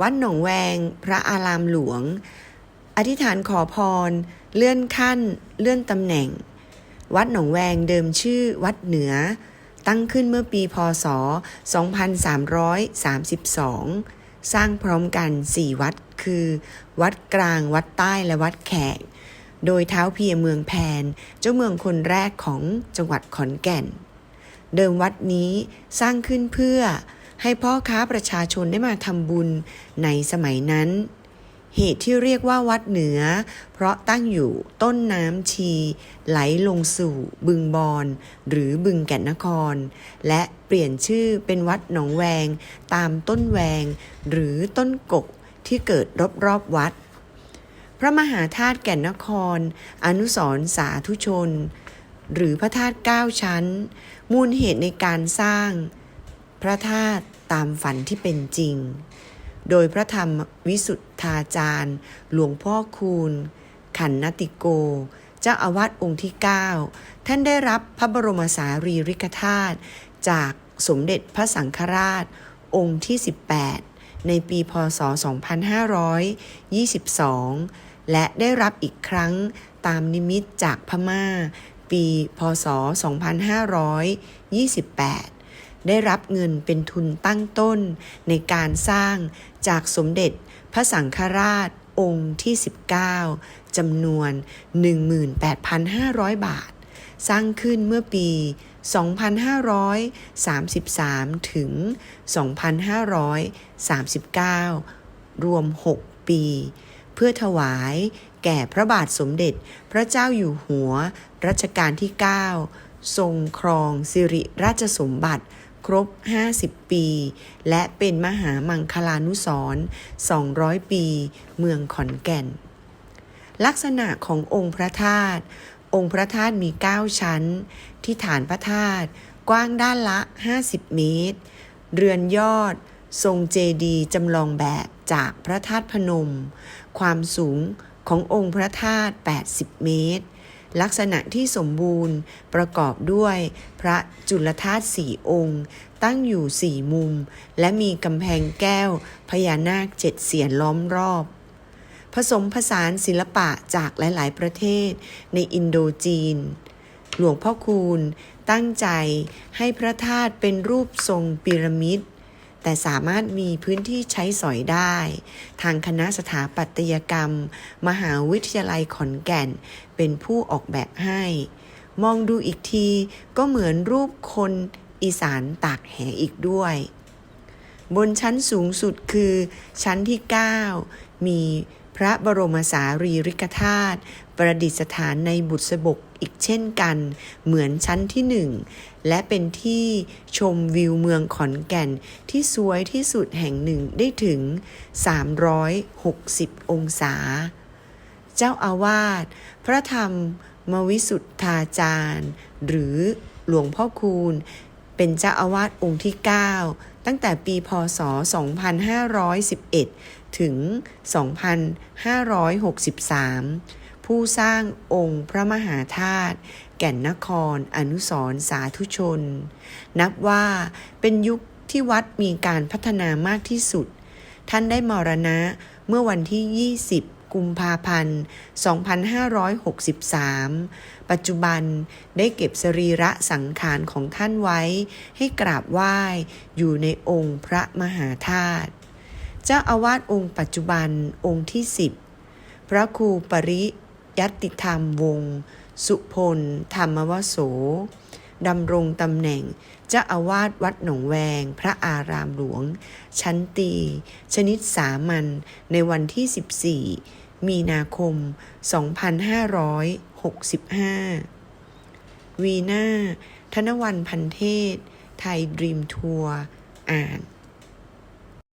วัดหนองแวง พระอารามหลวง อธิษฐานขอพร เลื่อนขั้น เลื่อนตำแหน่ง วัดหนองแวงเดิมชื่อวัดเหนือ ตั้งขึ้นเมื่อปีพศ 2332 สร้างพร้อมกัน 4 วัดคือ วัดกลางวัดใต้และวัดแขก โดยเท้าเพียเมืองแพน เจ้าเมืองคนแรกของจังหวัดขอนแก่น เดิมวัดนี้สร้างขึ้นเพื่อ ให้พ่อค้าประชาชนได้มาทำบุญในสมัยนั้น เหตุที่เรียกว่าวัดเหนือ เพราะตั้งอยู่ต้นน้ำชี ไหลลงสู่บึงบอนหรือบึงแก่นนคร และเปลี่ยนชื่อเป็นวัดหนองแวง ตามต้นแวง หรือต้นกกที่เกิดรอบๆวัด พระมหาธาตุแก่นนคร อนุสรสาธุชน หรือพระธาตุเก้าชั้น มูลเหตุในการสร้าง พระธาตุตามฝันที่เป็นจริง โดยพระธรรมวิสุทธาจารย์ หลวงพ่อคูณ ขันนติโก เจ้าอาวาสองค์ที่ 9 ท่านได้รับพระบรมสารีริกธาตุจากสมเด็จพระสังฆราช องค์ที่ 18 ในปีพศ 2522 และได้รับอีกครั้งตามนิมิตจากพม่า ปีพศ 2528 ได้รับเงินเป็นทุนตั้งต้น ในการสร้างจากสมเด็จพระสังฆราชองค์ที่ 19จำนวน 18,500 บาท สร้างขึ้นเมื่อปี 2533 ถึง 2539 รวม 6 ปี เพื่อถวายแก่พระบาทสมเด็จพระเจ้าอยู่หัวรัชกาลที่ 9 ทรงครองสิริราชสมบัติ ครบ 50 ปี และเป็นมหามังคลานุสรณ์200 ปี เมืองขอนแก่น ลักษณะขององค์พระธาตุ องค์พระธาตุมี 9 ชั้น ที่ฐานพระธาตุกว้างด้านละ 50 เมตร เรือนยอด ทรงเจดีย์จำลองแบบจากพระธาตุพนม ความสูงขององค์พระธาตุ 80 เมตร ลักษณะที่สมบูรณ์ประกอบด้วยพระจุลธาตุสี่องค์ ตั้งอยู่สี่มุม และมีกำแพงแก้วพญานาคเจ็ดเสียนล้อมรอบ ผสมผสานศิลปะจากหลาย ๆ ประเทศในอินโดจีน หลวงพ่อคูณตั้งใจให้พระธาตุเป็นรูปทรงพีระมิด แต่สามารถมีพื้นที่ใช้สอยได้ ทางคณะสถาปัตยกรรม มหาวิทยาลัยขอนแก่น เป็นผู้ออกแบบให้ มองดูอีกทีก็เหมือนรูปคนอีสานตากแหอีกด้วย บนชั้นสูงสุดคือชั้นที่ 9 มี พระบรมสารีริกธาตุประดิษฐานในบุษบกอีกเช่นกัน เหมือนชั้นที่หนึ่งและเป็นที่ชมวิวเมืองขอนแก่นที่สวยที่สุดแห่งหนึ่งได้ถึง 360 องศา เจ้าอาวาสพระธรรมมวิสุทธาจารย์ หรือหลวงพ่อคูณ เป็นเจ้าอาวาสองค์ที่ 9 ตั้งแต่ปีพศ 2511 ถึง 2563 ผู้สร้างองค์พระมหาธาตุแก่นนครอนุสรสาธุชน นับว่าเป็นยุคที่วัดมีการพัฒนามากที่สุด ท่านได้มรณะเมื่อวันที่ 20 กุมภาพันธ์ 2563 ปัจจุบันได้เก็บสรีระสังขารของท่านไว้ ให้กราบไหว้อยู่ในองค์พระมหาธาตุ เจ้าอาวาสองค์ปัจจุบันองค์ที่ 10 พระครูปริยัติธรรมวงศ์สุพล ธรรมวโสดำรงตำแหน่งเจ้าอาวาสวัดหนองแวง พระอารามหลวง ชั้นตี ชนิดสามัญในวันที่ 14 มีนาคม 2565 วีน่าธนวันพันเทศ ไทยดรีมทัวร์ อ่าน